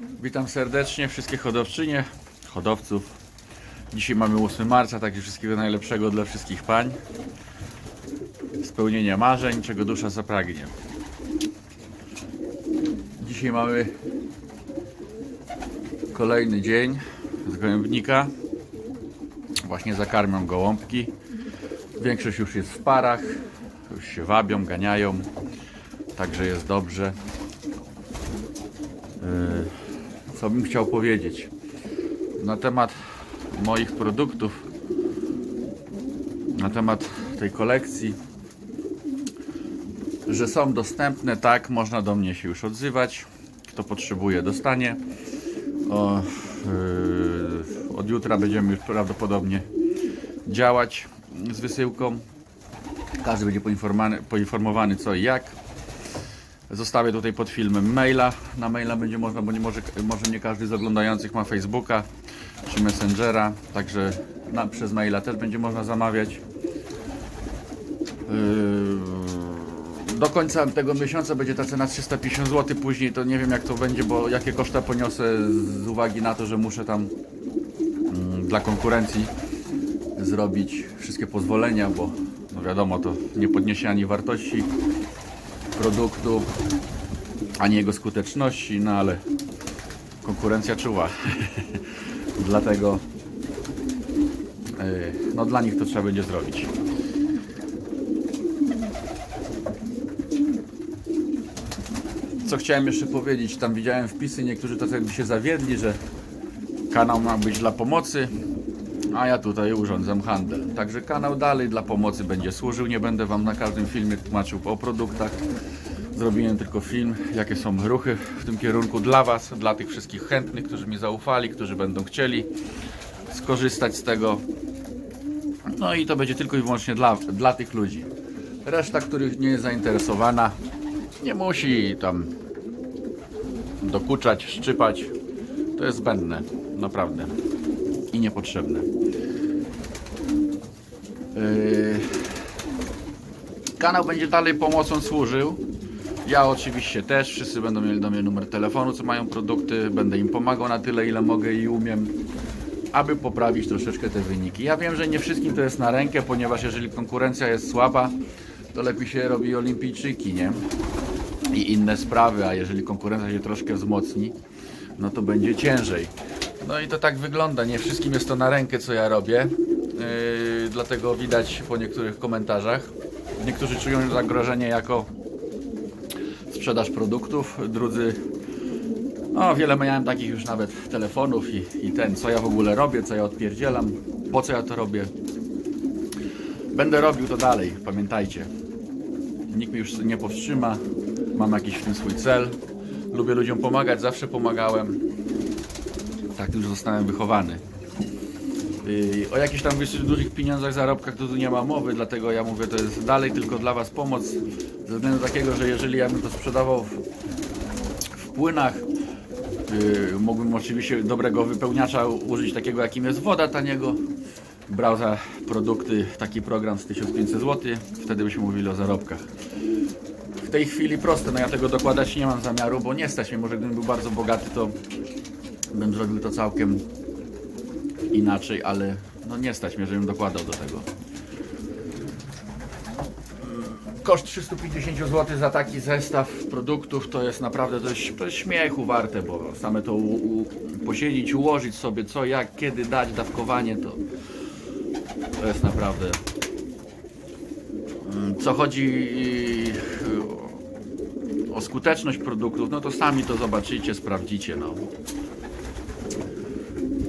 Witam serdecznie wszystkie hodowczynie, hodowców. Dzisiaj mamy 8 marca, także wszystkiego najlepszego dla wszystkich pań. Spełnienia marzeń, czego dusza zapragnie. Dzisiaj mamy kolejny dzień z gołębnika. Właśnie zakarmiam gołąbki. Większość już jest w parach, już się wabią, ganiają, także jest dobrze. Yy, Co bym chciał powiedzieć na temat moich produktów, na temat tej kolekcji, że są dostępne, tak, można do mnie się już odzywać. Kto potrzebuje, dostanie. O, yy, od jutra będziemy już prawdopodobnie działać z wysyłką. Każdy będzie poinformowany, poinformowany co i jak. Zostawię tutaj pod filmem maila. Na maila będzie można, bo nie może, może nie każdy z oglądających ma Facebooka czy Messengera, także na, przez maila też będzie można zamawiać. Yy, do końca tego miesiąca będzie ta cena 350 zł, później to nie wiem jak to będzie, bo jakie koszta poniosę z uwagi na to, że muszę tam mm, dla konkurencji zrobić wszystkie pozwolenia, bo no wiadomo, to nie podniesie ani wartości produktu, ani jego skuteczności, no ale konkurencja czuwa. Dlatego yy, no dla nich to trzeba będzie zrobić. Co chciałem jeszcze powiedzieć, tam widziałem wpisy, niektórzy to jakby się zawiedli, że kanał ma być dla pomocy, a ja tutaj urządzam handel. Także kanał dalej dla pomocy będzie służył. Nie będę Wam na każdym filmie tłumaczył o produktach. Zrobiłem tylko film, jakie są ruchy w tym kierunku dla Was, dla tych wszystkich chętnych, którzy mi zaufali, którzy będą chcieli skorzystać z tego. No i to będzie tylko i wyłącznie dla, dla tych ludzi. Reszta, których nie jest zainteresowana, nie musi tam dokuczać, szczypać. To jest zbędne, naprawdę. I niepotrzebne. Yy, Kanał będzie dalej pomocą służył. Ja oczywiście też. Wszyscy będą mieli do mnie numer telefonu, co mają produkty. Będę im pomagał na tyle, ile mogę i umiem, aby poprawić troszeczkę te wyniki. Ja wiem, że nie wszystkim to jest na rękę, ponieważ jeżeli konkurencja jest słaba, to lepiej się robi olimpijczyki, nie? I inne sprawy, a jeżeli konkurencja się troszkę wzmocni, no to będzie ciężej. No i to tak wygląda. Nie wszystkim jest to na rękę, co ja robię. Yy, dlatego widać po niektórych komentarzach. Niektórzy czują zagrożenie jako sprzedaż produktów, drudzy. No, wiele miałem takich już nawet telefonów i, i ten, co ja w ogóle robię, co ja odpierdzielam, po co ja to robię. Będę robił to dalej, pamiętajcie. Nikt mnie już nie powstrzyma. Mam jakiś w tym swój cel. Lubię ludziom pomagać, zawsze pomagałem. Tak już zostałem wychowany. Yy, O jakichś tam dużych pieniądzach, zarobkach to tu nie ma mowy, dlatego ja mówię, to jest dalej tylko dla Was pomoc. Ze względu takiego, że jeżeli ja bym to sprzedawał w, w płynach, yy, mógłbym oczywiście dobrego wypełniacza użyć takiego, jakim jest woda taniego. Brał za produkty taki program z 1500 zł, wtedy byśmy mówili o zarobkach. W tej chwili proste, no ja tego dokładać nie mam zamiaru, bo nie stać mnie. Może gdybym był bardzo bogaty, to bym zrobił to całkiem inaczej, ale no nie stać mnie, żebym dokładał do tego. Koszt 350 zł za taki zestaw produktów to jest naprawdę to jest śmiechu warte, bo same to u, u, posiedzieć, ułożyć sobie co, jak, kiedy dać dawkowanie, to, to jest naprawdę. Mm, Co chodzi y, o skuteczność produktów, no to sami to zobaczycie, sprawdzicie, no.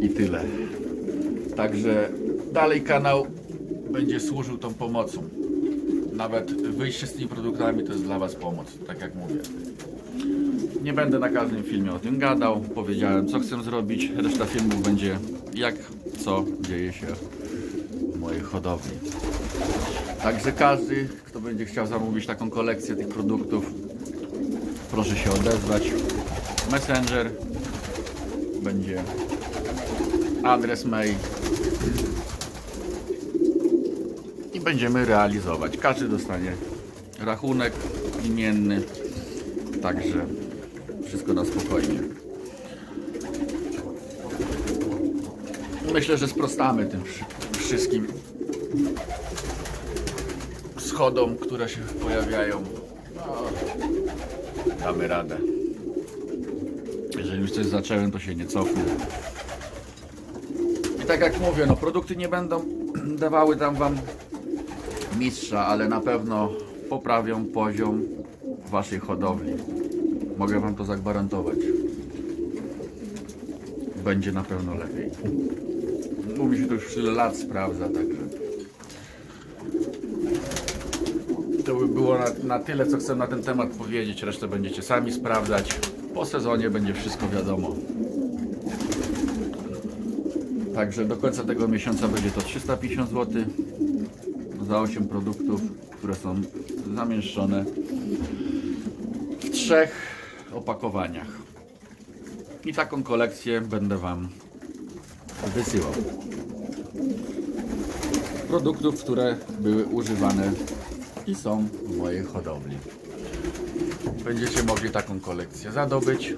I tyle. Także dalej kanał będzie służył tą pomocą. Nawet wyjście z tymi produktami to jest dla Was pomoc, tak jak mówię. Nie będę na każdym filmie o tym gadał. Powiedziałem, co chcę zrobić. Reszta filmów będzie jak, co dzieje się w mojej hodowli. Także każdy, kto będzie chciał zamówić taką kolekcję tych produktów, proszę się odezwać. Messenger będzie adres mail będziemy realizować. Każdy dostanie rachunek imienny, także wszystko na spokojnie. Myślę, że sprostamy tym wszystkim schodom, które się pojawiają. No, damy radę. Jeżeli już coś zacząłem, to się nie cofnę. I tak jak mówię, no produkty nie będą dawały tam wam mistrza, ale na pewno poprawią poziom waszej hodowli. Mogę wam to zagwarantować. Będzie na pewno lepiej. Mnie się to już tyle lat sprawdza, także. To by było na, na tyle, co chcę na ten temat powiedzieć. Resztę będziecie sami sprawdzać. Po sezonie będzie wszystko wiadomo. Także do końca tego miesiąca będzie to 350 zł za 8 produktów, które są zamieszczone w trzech opakowaniach. I taką kolekcję będę Wam wysyłał. Produktów, które były używane i są w mojej hodowli. Będziecie mogli taką kolekcję zadobyć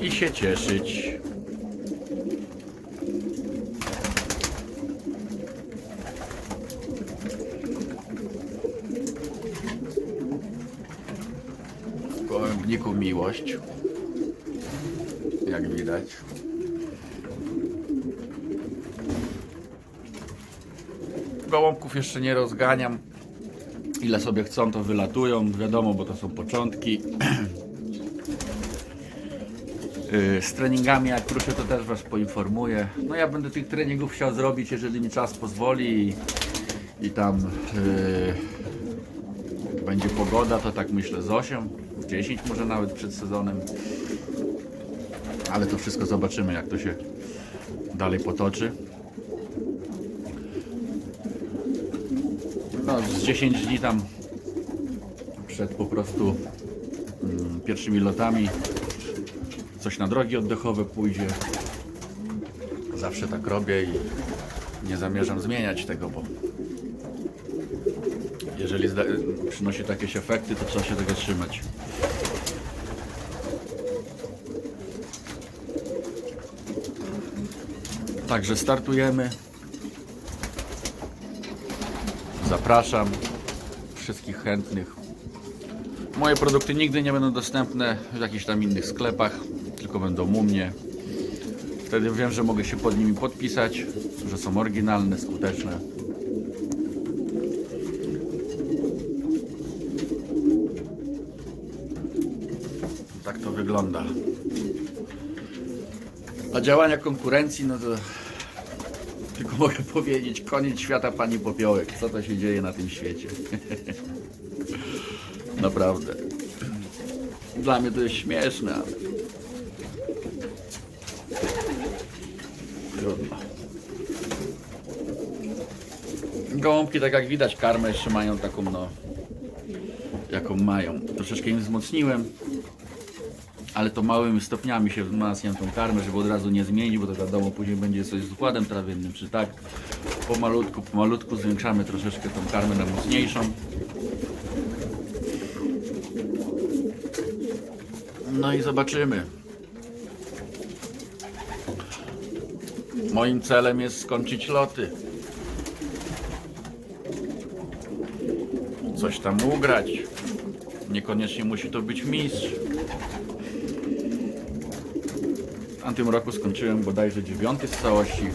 i się cieszyć. W gołębniku miłość, jak widać. Gołąbków jeszcze nie rozganiam. Ile sobie chcą, to wylatują. Wiadomo, bo to są początki. Yy, Z treningami, jak ruszę, to też Was poinformuję. No ja będę tych treningów chciał zrobić, jeżeli mi czas pozwoli i, i tam yy, będzie pogoda, to tak myślę z 8, 10 może nawet przed sezonem. Ale to wszystko zobaczymy, jak to się dalej potoczy. No, z 10 dni tam przed po prostu mm, pierwszymi lotami coś na drogi oddechowe pójdzie. Zawsze tak robię i nie zamierzam zmieniać tego, bo jeżeli przynosi jakieś efekty, to trzeba się tego trzymać. Także startujemy. Zapraszam wszystkich chętnych. Moje produkty nigdy nie będą dostępne w jakichś tam innych sklepach, tylko będą u mnie. Wtedy wiem, że mogę się pod nimi podpisać, że są oryginalne, skuteczne. Tak to wygląda. A działania konkurencji, no to tylko mogę powiedzieć, koniec świata pani Popiołek. Co to się dzieje na tym świecie? Naprawdę. Dla mnie to jest śmieszne, ale... Trudno. Gołąbki, tak jak widać, karmę jeszcze mają taką, no... Jaką mają. Troszeczkę im wzmocniłem. Ale to małymi stopniami się wzmacniam tą karmę, żeby od razu nie zmienić, bo to wiadomo, później będzie coś z układem trawiennym, czy tak. Pomalutku, pomalutku zwiększamy troszeczkę tą karmę na mocniejszą. No i zobaczymy. Moim celem jest skończyć loty. Coś tam ugrać. Niekoniecznie musi to być mistrz. W tamtym roku skończyłem bodajże dziewiąty z całości.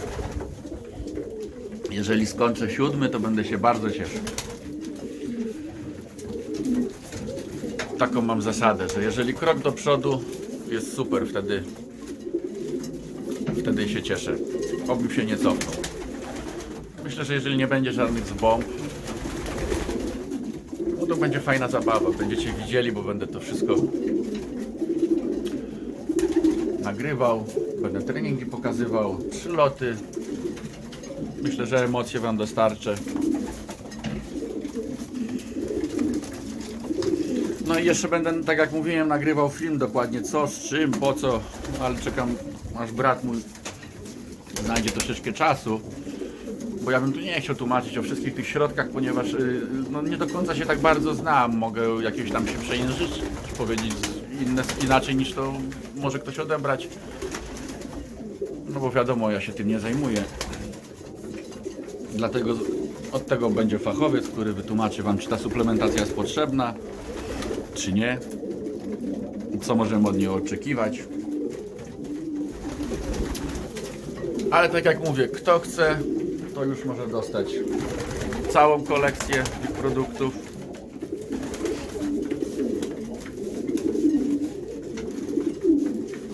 Jeżeli skończę siódmy, to będę się bardzo cieszył. Taką mam zasadę, że jeżeli krok do przodu jest super, wtedy wtedy się cieszę. Obym się nie cofnął. Myślę, że jeżeli nie będzie żadnych zbomb, no to będzie fajna zabawa. Będziecie widzieli, bo będę to wszystko nagrywał, będę treningi pokazywał, przyloty. Myślę, że emocje Wam dostarczę. No i jeszcze będę, tak jak mówiłem, nagrywał film dokładnie co, z czym, po co, ale czekam aż brat mój znajdzie troszeczkę czasu, bo ja bym tu nie chciał tłumaczyć o wszystkich tych środkach, ponieważ y, no, nie do końca się tak bardzo znam, mogę jakieś tam się przejęzyczyć, powiedzieć inne, inaczej niż to może ktoś odebrać. No bo wiadomo, ja się tym nie zajmuję. Dlatego od tego będzie fachowiec, który wytłumaczy Wam, czy ta suplementacja jest potrzebna, czy nie. Co możemy od niej oczekiwać. Ale tak jak mówię, kto chce, to już może dostać całą kolekcję tych produktów.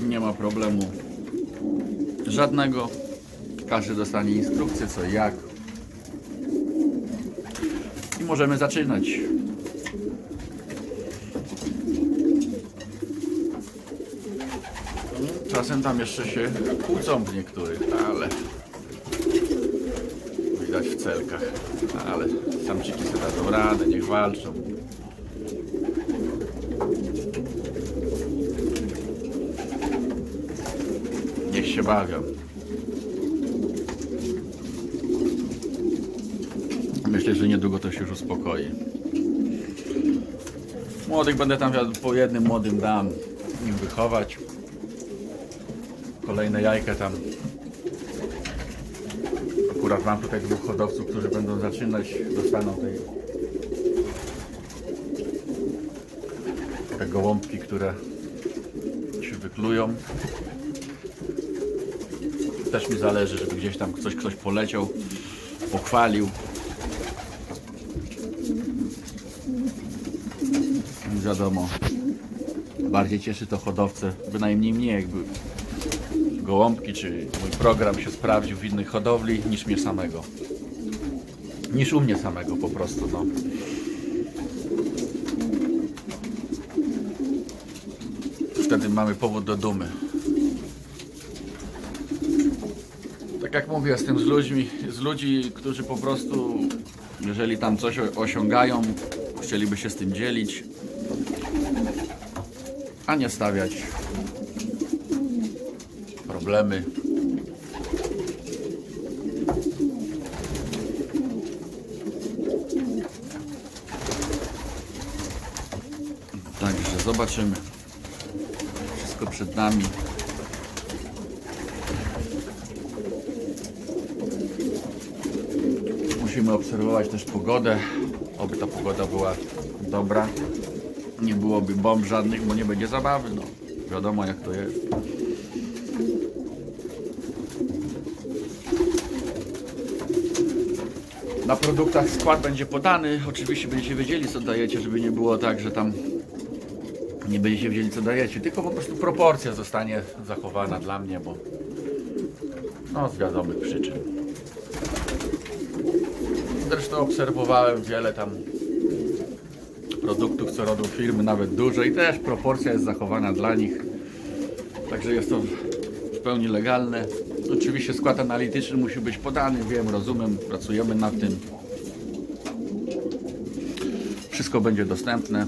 Nie ma problemu żadnego. Każdy dostanie instrukcję co i jak. I możemy zaczynać. Czasem tam jeszcze się kłócą w niektórych, ale widać w celkach. Ale samczyki sobie dadzą radę, niech walczą. Niech się bawią. Myślę, że niedługo to się już uspokoi. Młodych będę tam po jednym młodym dam im wychować. Kolejne jajka tam. Akurat mam tutaj dwóch hodowców, którzy będą zaczynać, dostaną tej te gołąbki, które się wyklują. Też mi zależy, żeby gdzieś tam coś ktoś poleciał, pochwalił. I wiadomo, bardziej cieszy to hodowcę, bynajmniej mnie, jakby gołąbki czy mój program się sprawdził w innych hodowli niż mnie samego. Niż u mnie samego po prostu, no. Wtedy mamy powód do dumy. Jak mówię, jestem z ludźmi, z ludzi, którzy po prostu, jeżeli tam coś osiągają, chcieliby się z tym dzielić, a nie stawiać problemy. Także zobaczymy. Wszystko przed nami. Musimy obserwować też pogodę, oby ta pogoda była dobra. Nie byłoby bomb żadnych, bo nie będzie zabawy. No, wiadomo jak to jest. Na produktach skład będzie podany. Oczywiście będziecie wiedzieli co dajecie, żeby nie było tak, że tam nie będziecie wiedzieli co dajecie. Tylko po prostu proporcja zostanie zachowana dla mnie, bo no z wiadomych przyczyn. Obserwowałem wiele tam produktów, co robią firmy, nawet duże i też proporcja jest zachowana dla nich. Także jest to w pełni legalne. Oczywiście skład analityczny musi być podany, wiem, rozumiem, pracujemy nad tym. Wszystko będzie dostępne.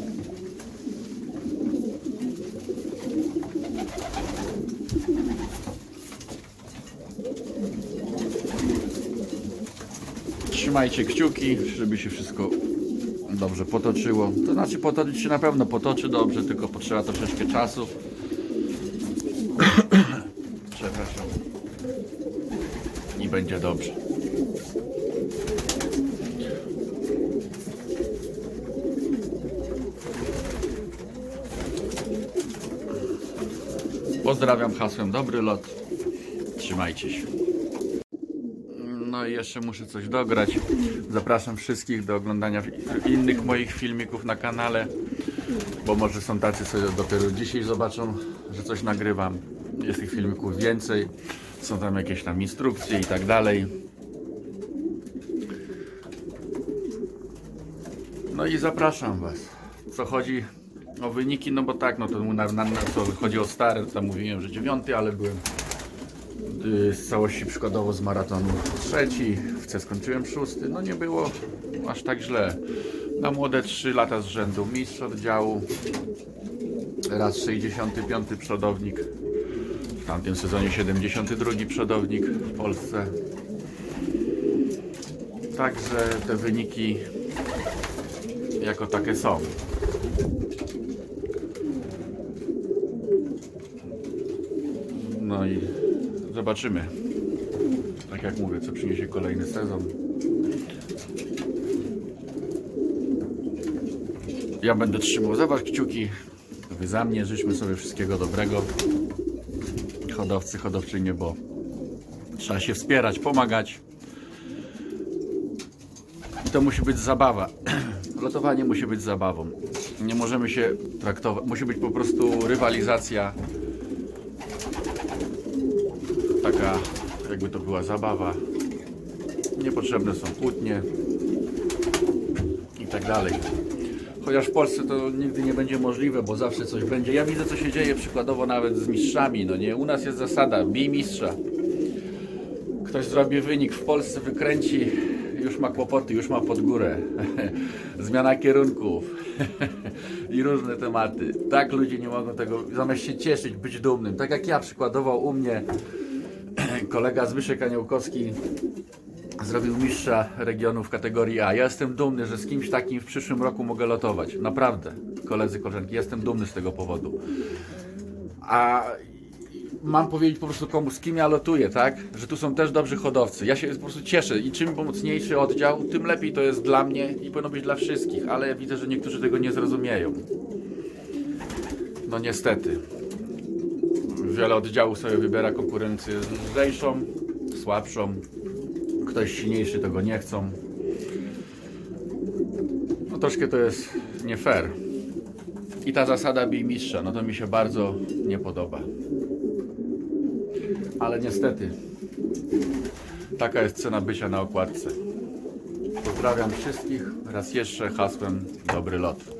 Trzymajcie kciuki, żeby się wszystko dobrze potoczyło. To znaczy potoczyć się na pewno potoczy dobrze, tylko potrzeba troszeczkę czasu. Przepraszam. I będzie dobrze. Pozdrawiam hasłem dobry lot. Trzymajcie się. No i jeszcze muszę coś dograć. Zapraszam wszystkich do oglądania innych moich filmików na kanale, bo może są tacy, co dopiero dzisiaj zobaczą, że coś nagrywam. Jest tych filmików więcej, są tam jakieś tam instrukcje i tak dalej. No i zapraszam Was. Co chodzi o wyniki, no bo tak, no to na, na, na co chodzi o stare, to mówiłem, że dziewiąty, ale byłem z całości przykładowo z maratonu trzeci, w C skończyłem szósty, no nie było aż tak źle. Na młode 3 lata z rzędu mistrz oddziału, raz 65 przodownik, w tamtym sezonie 72 przodownik w Polsce. Także te wyniki jako takie są. No i zobaczymy. Tak jak mówię, co przyniesie kolejny sezon. Ja będę trzymał za Was kciuki. Wy za mnie. Życzmy sobie wszystkiego dobrego. Hodowcy, hodowczynie, bo trzeba się wspierać, pomagać. I to musi być zabawa. Lotowanie musi być zabawą. Nie możemy się traktować. Musi być po prostu rywalizacja. Taka, jakby to była zabawa. Niepotrzebne są kłótnie i tak dalej. Chociaż w Polsce to nigdy nie będzie możliwe, bo zawsze coś będzie. Ja widzę, co się dzieje przykładowo nawet z mistrzami. No nie, u nas jest zasada, bij mistrza. Ktoś zrobi wynik w Polsce, wykręci, już ma kłopoty, już ma pod górę. Zmiana kierunków i różne tematy. Tak ludzie nie mogą tego, zamiast się cieszyć, być dumnym. Tak jak ja przykładowo u mnie kolega Zbyszek Aniołkowski zrobił mistrza regionu w kategorii A. Ja jestem dumny, że z kimś takim w przyszłym roku mogę lotować. Naprawdę, koledzy, koleżanki, jestem dumny z tego powodu. A mam powiedzieć po prostu komu, z kim ja lotuję, tak? Że tu są też dobrzy hodowcy. Ja się po prostu cieszę i czym mocniejszy oddział, tym lepiej to jest dla mnie i powinno być dla wszystkich, ale ja widzę, że niektórzy tego nie zrozumieją. No niestety. Wiele oddziałów sobie wybiera konkurencję lżejszą, słabszą. Ktoś silniejszy tego nie chcą. No troszkę to jest nie fair. I ta zasada bij mistrza, no to mi się bardzo nie podoba. Ale niestety, taka jest cena bycia na okładce. Pozdrawiam wszystkich raz jeszcze hasłem dobry lot.